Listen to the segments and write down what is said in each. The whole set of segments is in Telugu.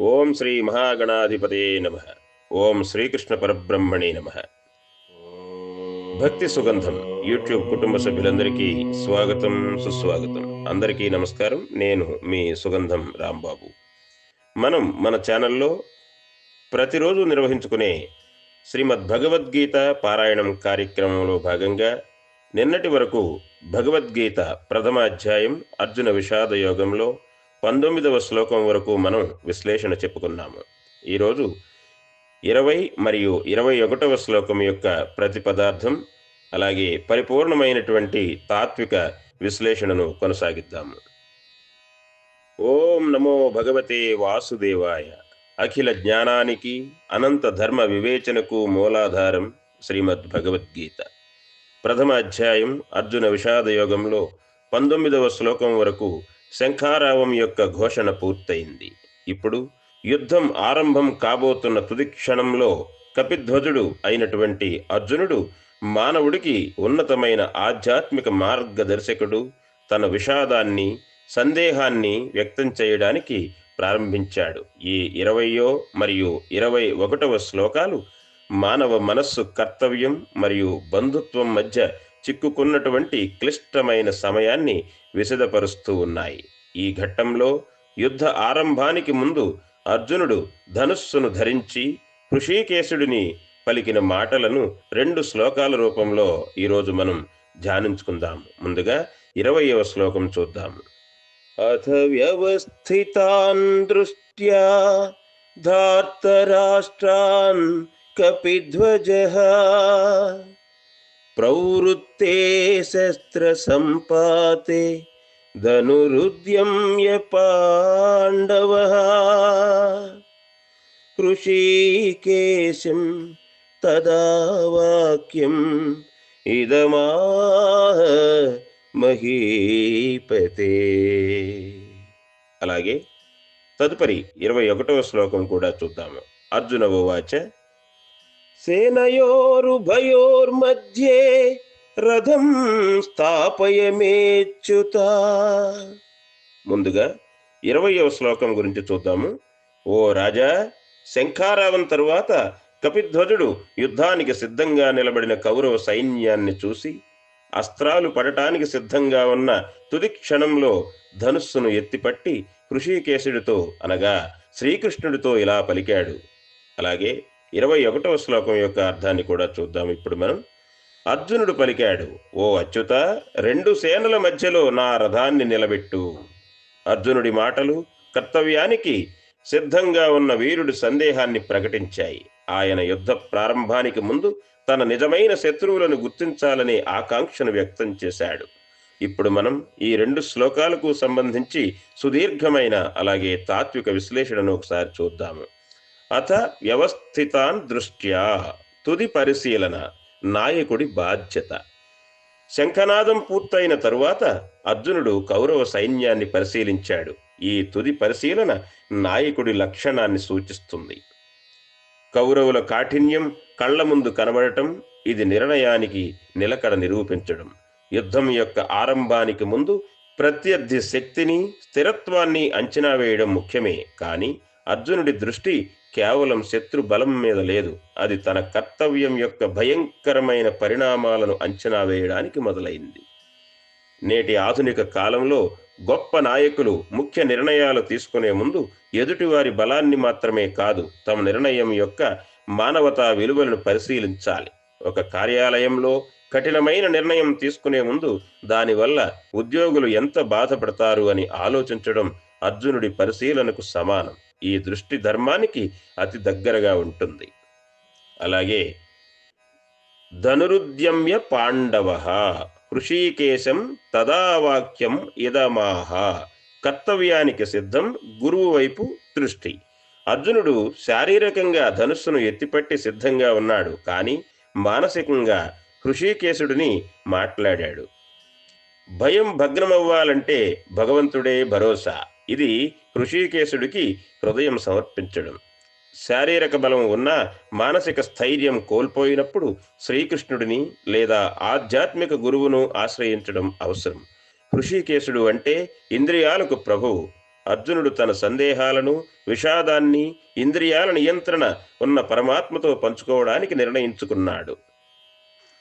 ఓం శ్రీ మహాగణాధిపతే నమ. ఓం శ్రీకృష్ణ పరబ్రహ్మణే నమ. భక్తి సుగంధం యూట్యూబ్ కుటుంబ సభ్యులందరికీ స్వాగతం సుస్వాగతం. అందరికీ నమస్కారం. నేను మీ సుగంధం రాంబాబు. మనం మన ఛానల్లో ప్రతిరోజు నిర్వహించుకునే శ్రీమద్ భగవద్గీత పారాయణం కార్యక్రమంలో భాగంగా నిన్నటి వరకు భగవద్గీత ప్రథమాధ్యాయం అర్జున విషాద యోగంలో పంతొమ్మిదవ శ్లోకం వరకు మనం విశ్లేషణ చెప్పుకున్నాము. ఈరోజు ఇరవై మరియు ఇరవై ఒకటవ శ్లోకం యొక్క ప్రతి పదార్థం అలాగే పరిపూర్ణమైనటువంటి తాత్విక విశ్లేషణను కొనసాగిద్దాము. ఓం నమో భగవతే వాసుదేవాయ. అఖిల జ్ఞానానికి అనంత ధర్మ వివేచనకు మూలాధారం శ్రీమద్ భగవద్గీత. ప్రథమ అధ్యాయం అర్జున విషాద యోగంలో పంతొమ్మిదవ శ్లోకం వరకు శంఖారావం యొక్క ఘోషణ పూర్తయింది. ఇప్పుడు యుద్ధం ఆరంభం కాబోతున్న తుది క్షణంలో కపిధ్వజుడు అయినటువంటి అర్జునుడు మానవుడికి ఉన్నతమైన ఆధ్యాత్మిక మార్గదర్శకుడు. తన విషాదాన్ని సందేహాన్ని వ్యక్తం చేయడానికి ప్రారంభించాడు. ఈ ఇరవయో మరియు ఇరవై ఒకటవ శ్లోకాలు మానవ మనస్సు కర్తవ్యం మరియు బంధుత్వం మధ్య చిక్కుకున్నటువంటి క్లిష్టమైన సమయాన్ని విశదపరుస్తూ ఉన్నాయి. ఈ ఘట్టంలో యుద్ధ ఆరంభానికి ముందు అర్జునుడు ధనుస్సును ధరించి హృషీకేశుడిని పలికిన మాటలను రెండు శ్లోకాల రూపంలో ఈరోజు మనం ధ్యానించుకుందాం. ముందుగా ఇరవయవ శ్లోకం చూద్దాం. అథ వ్యవస్థితాన్ దృష్ట్యా ధార్తరాష్ట్రాన్ కపిధ్వజ ప్రవృత్తే శస్త్ర సంపాతే ధనురుద్యమ్య పాండవ ఋషికేశం తదా వాక్యం ఇదమాహ మహీపతే అలాగే తదుపరి ఇరవై ఒకటవ శ్లోకం కూడా చూద్దాము. అర్జున ఉవాచ సేనయోరుభయోర్మధ్యే రథం స్థాపయమేచ్యుత ముందుగా ఇరవయవ శ్లోకం గురించి చూద్దాము. ఓ రాజా శంఖారావం తరువాత కపిధ్వజుడు యుద్ధానికి సిద్ధంగా నిలబడిన కౌరవ సైన్యాన్ని చూసి అస్త్రాలు పడటానికి సిద్ధంగా ఉన్న తుది క్షణంలో ధనుస్సును ఎత్తిపట్టి హృషికేశుడితో అనగా శ్రీకృష్ణుడితో ఇలా పలికాడు. అలాగే ఇరవై ఒకటవ శ్లోకం యొక్క అర్థాన్ని కూడా చూద్దాం. ఇప్పుడు మనం అర్జునుడు పలికాడు ఓ అచ్యుత రెండు సేనల మధ్యలో నా రథాన్ని నిలబెట్టు. అర్జునుడి మాటలు కర్తవ్యానికి సిద్ధంగా ఉన్న వీరుడి సందేహాన్ని ప్రకటించాయి. ఆయన యుద్ధ ప్రారంభానికి ముందు తన నిజమైన శత్రువులను గుర్తించాలనే ఆకాంక్షను వ్యక్తం చేశాడు. ఇప్పుడు మనం ఈ రెండు శ్లోకాలకు సంబంధించి సుదీర్ఘమైన అలాగే తాత్విక విశ్లేషణను ఒకసారి చూద్దాము. అత వ్యవస్థితాన్ దృష్ట్యా. తుది పరిశీలన. నాయకుడి బాధ్యత. శంఖనాదం పూర్తయిన తరువాత అర్జునుడు కౌరవ సైన్యాన్ని పరిశీలించాడు. ఈ తుది పరిశీలన నాయకుడి లక్షణాన్ని సూచిస్తుంది. కౌరవుల కాఠిన్యం కళ్ళ ముందు కనబడటం ఇది నిర్ణయానికి నిలకడ నిరూపించడం. యుద్ధం యొక్క ఆరంభానికి ముందు ప్రత్యర్థి శక్తిని స్థిరత్వాన్ని అంచనా వేయడం ముఖ్యమే. కానీ అర్జునుడి దృష్టి కేవలం శత్రు బలం మీద లేదు. అది తన కర్తవ్యం యొక్క భయంకరమైన పరిణామాలను అంచనా వేయడానికి మొదలైంది. నేటి ఆధునిక కాలంలో గొప్ప నాయకులు ముఖ్య నిర్ణయాలు తీసుకునే ముందు ఎదుటివారి బలాన్ని మాత్రమే కాదు తమ నిర్ణయం యొక్క మానవతా విలువలను పరిశీలించాలి. ఒక కార్యాలయంలో కఠినమైన నిర్ణయం తీసుకునే ముందు దానివల్ల ఉద్యోగులు ఎంత బాధపడతారు అని ఆలోచించడం అర్జునుడి పరిశీలనకు సమానం. ఈ దృష్టి ధర్మానికి అతి దగ్గరగా ఉంటుంది. అలాగే ధనురుద్యమ్య పాండవ హృషీకేశం తదావాక్యం ఇదమాహ కర్తవ్యానికి సిద్ధం గురువు వైపు దృష్టి. అర్జునుడు శారీరకంగా ధనుస్సును ఎత్తిపట్టి సిద్ధంగా ఉన్నాడు. కానీ మానసికంగా హృషీకేశుడిని మాట్లాడాడు. భయం భగ్నమవ్వాలంటే భగవంతుడే భరోసా. ఇది హృషీకేశుడికి హృదయం సమర్పించడం. శారీరక బలం ఉన్నా మానసిక స్థైర్యం కోల్పోయినప్పుడు శ్రీకృష్ణుడిని లేదా ఆధ్యాత్మిక గురువును ఆశ్రయించడం అవసరం. హృషికేశుడు అంటే ఇంద్రియాలకు ప్రభువు. అర్జునుడు తన సందేహాలను విషాదాన్ని ఇంద్రియాల నియంత్రణ ఉన్న పరమాత్మతో పంచుకోవడానికి నిర్ణయించుకున్నాడు.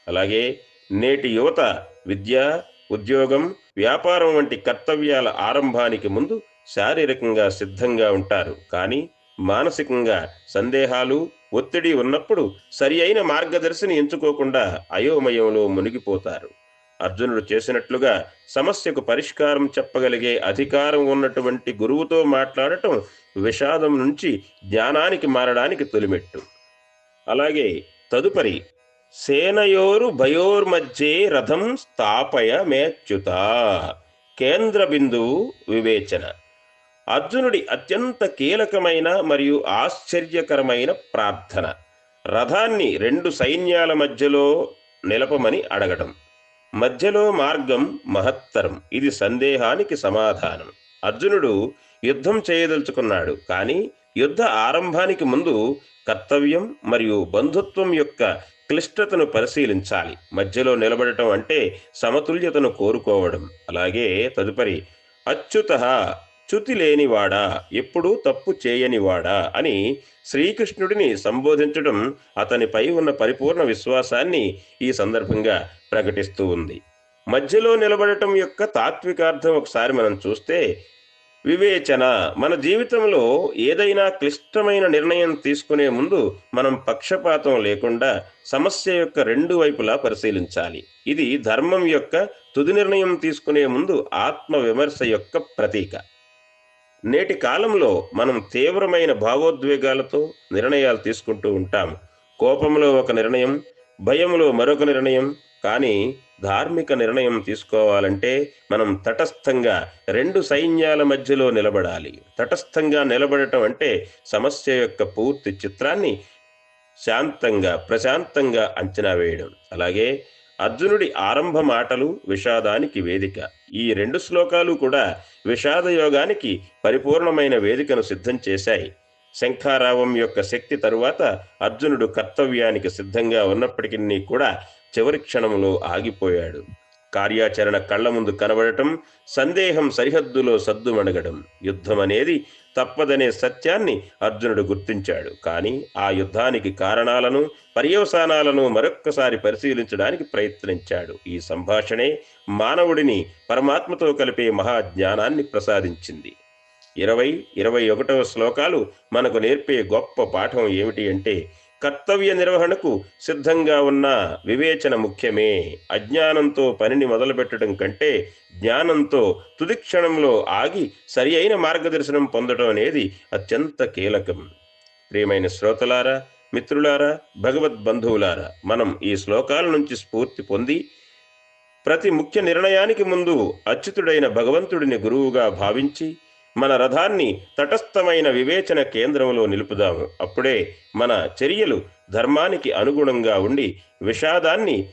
అలాగే నేటి యువత విద్య ఉద్యోగం వ్యాపారం వంటి కర్తవ్యాల ఆరంభానికి ముందు శారీరకంగా సిద్ధంగా ఉంటారు. కానీ మానసికంగా సందేహాలు ఒత్తిడి ఉన్నప్పుడు సరి అయిన మార్గదర్శిని ఎంచుకోకుండా అయోమయంలో మునిగిపోతారు. అర్జునుడు చేసినట్లుగా సమస్యకు పరిష్కారం చెప్పగలిగే అధికారం ఉన్నటువంటి గురువుతో మాట్లాడటం విషాదం నుంచి జ్ఞానానికి మారడానికి తొలిమెట్టు. అలాగే తదుపరి సేనయోరు భయోర్మధ్యే రథం స్థాపయ మేచ్యుత కేంద్ర బిందువు వివేచన. అర్జునుడి అత్యంత కీలకమైన మరియు ఆశ్చర్యకరమైన ప్రార్థన. రథాన్ని రెండు సైన్యాల మధ్యలో నిలపమని అడగడం మధ్యలో మార్గం మహత్తరం. ఇది సందేహానికి సమాధానం. అర్జునుడు యుద్ధం చేయదలుచుకున్నాడు. కానీ యుద్ధ ఆరంభానికి ముందు కర్తవ్యం మరియు బంధుత్వం యొక్క క్లిష్టతను పరిశీలించాలి. మధ్యలో నిలబడటం అంటే సమతుల్యతను కోరుకోవడం. అలాగే తదుపరి అచ్యుత చ్యుతి లేనివాడా? ఎప్పుడూ తప్పు చేయనివాడా? అని శ్రీకృష్ణుడిని సంబోధించడం అతనిపై ఉన్న పరిపూర్ణ విశ్వాసాన్ని ఈ సందర్భంగా ప్రకటిస్తూ ఉంది. మధ్యలో నిలబడటం యొక్క తాత్వికార్థం ఒకసారి మనం చూస్తే వివేచన మన జీవితంలో ఏదైనా క్లిష్టమైన నిర్ణయం తీసుకునే ముందు మనం పక్షపాతం లేకుండా సమస్య యొక్క రెండు వైపులా పరిశీలించాలి. ఇది ధర్మం యొక్క తుది నిర్ణయం తీసుకునే ముందు ఆత్మ విమర్శ యొక్క ప్రతీక. నేటి కాలంలో మనం తీవ్రమైన భావోద్వేగాలతో నిర్ణయాలు తీసుకుంటూ ఉంటాం. కోపంలో ఒక నిర్ణయం భయంలో మరొక నిర్ణయం కానీ ధార్మిక నిర్ణయం తీసుకోవాలంటే మనం తటస్థంగా రెండు సైన్యాల మధ్యలో నిలబడాలి. తటస్థంగా నిలబడటం అంటే సమస్య యొక్క పూర్తి చిత్రాన్ని శాంతంగా ప్రశాంతంగా అంచనా వేయడం. అలాగే అర్జునుడి ఆరంభ మాటలు విషాదానికి వేదిక. ఈ రెండు శ్లోకాలు కూడా విషాద యోగానికి పరిపూర్ణమైన వేదికను సిద్ధం చేశాయి. శంఖారావం యొక్క శక్తి తరువాత అర్జునుడు కర్తవ్యానికి సిద్ధంగా ఉన్నప్పటికీ కూడా చివరి క్షణంలో ఆగిపోయాడు. కార్యాచరణ కళ్ళ ముందు కనబడటం సందేహం సరిహద్దులో సద్దుమణగడం. యుద్ధం అనేది తప్పదనే సత్యాన్ని అర్జునుడు గుర్తించాడు. కానీ ఆ యుద్ధానికి కారణాలను పర్యవసానాలను మరొక్కసారి పరిశీలించడానికి ప్రయత్నించాడు. ఈ సంభాషణే మానవుడిని పరమాత్మతో కలిపే మహాజ్ఞానాన్ని ప్రసాదించింది. ఇరవై ఇరవై ఒకటవ శ్లోకాలు మనకు నేర్పే గొప్ప పాఠం ఏమిటి అంటే కర్తవ్య నిర్వహణకు సిద్ధంగా ఉన్న వివేచన ముఖ్యమే. అజ్ఞానంతో పనిని మొదలుపెట్టడం కంటే జ్ఞానంతో తుది క్షణంలో ఆగి సరి అయిన మార్గదర్శనం పొందడం అనేది అత్యంత కీలకం. ప్రియమైన శ్రోతలారా మిత్రులారా భగవద్ బంధువులారా మనం ఈ శ్లోకాల నుంచి స్ఫూర్తి పొంది ప్రతి ముఖ్య నిర్ణయానికి ముందు అచ్యుతుడైన భగవంతుడిని గురువుగా భావించి మన రథాన్ని తటస్థమైన వివేచన కేంద్రంలో నిలుపుదాము అప్పుడే మన చర్యలు ధర్మానికి అనుగుణంగా ఉండి విషాదాన్ని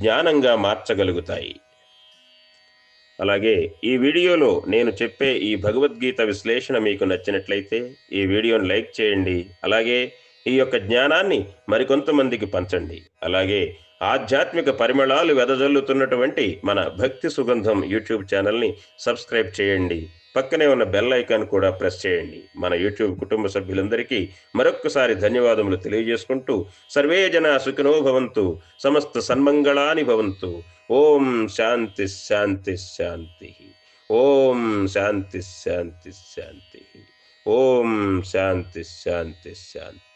జ్ఞానంగా మార్చగలుగుతాయి. అలాగే ఈ వీడియోలో నేను చెప్పే ఈ భగవద్గీత విశ్లేషణ మీకు నచ్చినట్లయితే ఈ వీడియోను లైక్ చేయండి. అలాగే ఈ యొక్క జ్ఞానాన్ని మరికొంతమందికి పంచండి. అలాగే ఆధ్యాత్మిక పరిమళాలు వెదజల్లుతున్నటువంటి మన భక్తి సుగంధం యూట్యూబ్ ఛానల్ని సబ్స్క్రైబ్ చేయండి. పక్కనే ఉన్న బెల్ ఐకాన్ కూడా ప్రెస్ చేయండి. మన యూట్యూబ్ కుటుంబ సభ్యులందరికీ మరొక్కసారి ధన్యవాదములు తెలియజేసుకుంటూ సర్వే జన సుఖినో భవంతు సమస్త సన్మంగళాని భవంతు. ఓం శాంతి శాంతి శాంతి. ఓం శాంతి శాంతి శాంతి. ఓం శాంతి శాంతి శాంతి.